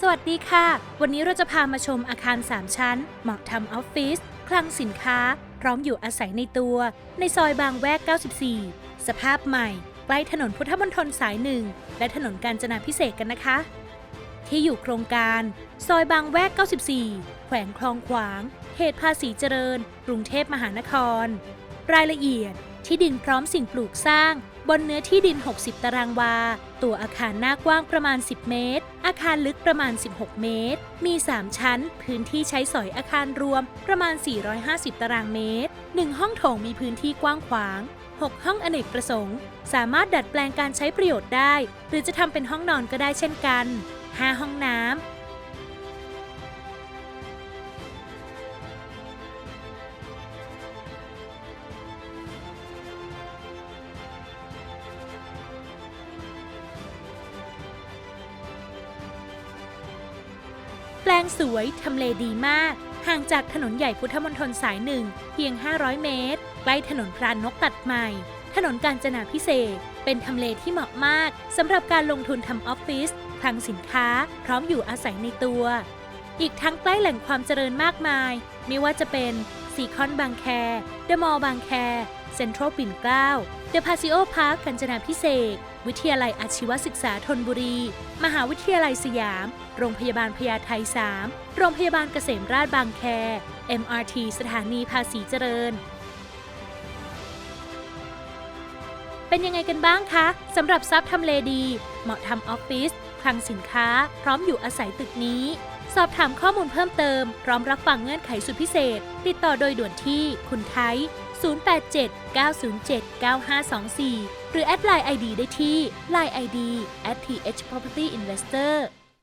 สวัสดีค่ะ วันนี้เราจะพามาชมอาคาร 3 ชั้น เหมาะทำออฟฟิศ คลังสินค้า พร้อมอยู่อาศัยในตัว ในซอยบางแวก 94 สภาพใหม่ ใกล้ถนนพุทธมณฑลสายหนึ่ง และถนนกาญจนาพิเศษกันนะคะ ที่อยู่โครงการ ซอยบางแวก 94 แขวงคลองขวาง เขตภาษีเจริญ กรุงเทพมหานคร รายละเอียด ที่ดินพร้อมสิ่งปลูกสร้าง บนเนื้อที่ดิน 60 ตารางวา ตัวอาคารหน้ากว้างประมาณ 10 เมตร อาคารลึกประมาณ 16 เมตร มี 3 ชั้น พื้นที่ใช้สอยอาคารรวมประมาณ 450 ตารางเมตร 1 ห้องโถงมีพื้นที่กว้างขวาง 6 ห้องอเนกประสงค์ สามารถดัดแปลงการใช้ประโยชน์ได้ หรือจะทำเป็นห้องนอนก็ได้เช่นกัน 5 ห้องน้ำ แปลงสวย ทำเลดีมาก ห่างจากถนนใหญ่พุทธมณฑลสายหนึ่งเพียง 500 เมตร ใกล้ถนนพรานนกตัดใหม่ ถนนกาญจนาพิเศษ เป็นทำเลที่เหมาะมากสำหรับการลงทุนทำออฟฟิศคลังสินค้า พร้อมอยู่อาศัยในตัว อีกทั้งใกล้แหล่งความเจริญมากมาย ไม่ว่าจะเป็นซีคอนบางแคเดอะมอลล์บางแค เซ็นทรัลปิ่นเกล้า เดอะพาซิโอพาร์คกาญจนาพิเศษ วิทยาลัยอาชีวศึกษาธนบุรี มหาวิทยาลัยสยาม โรงพยาบาลพญาไท3โรงพยาบาลเกษมราชบางแค MRT สถานีภาษีเจริญ เป็นยังไงกันบ้างคะสำหรับซับทำเลดี เหมาะทำออฟฟิศคลังสินค้า พร้อมอยู่อาศัยตึกนี้ สอบถามข้อมูลเพิ่มเติม พร้อมรับฟังเงื่อนไขสุดพิเศษ ติดต่อโดยด่วนที่ คุณไทย 087 907 9524 หรือแอดไลน์ ID ได้ที่ Line ID at th property investor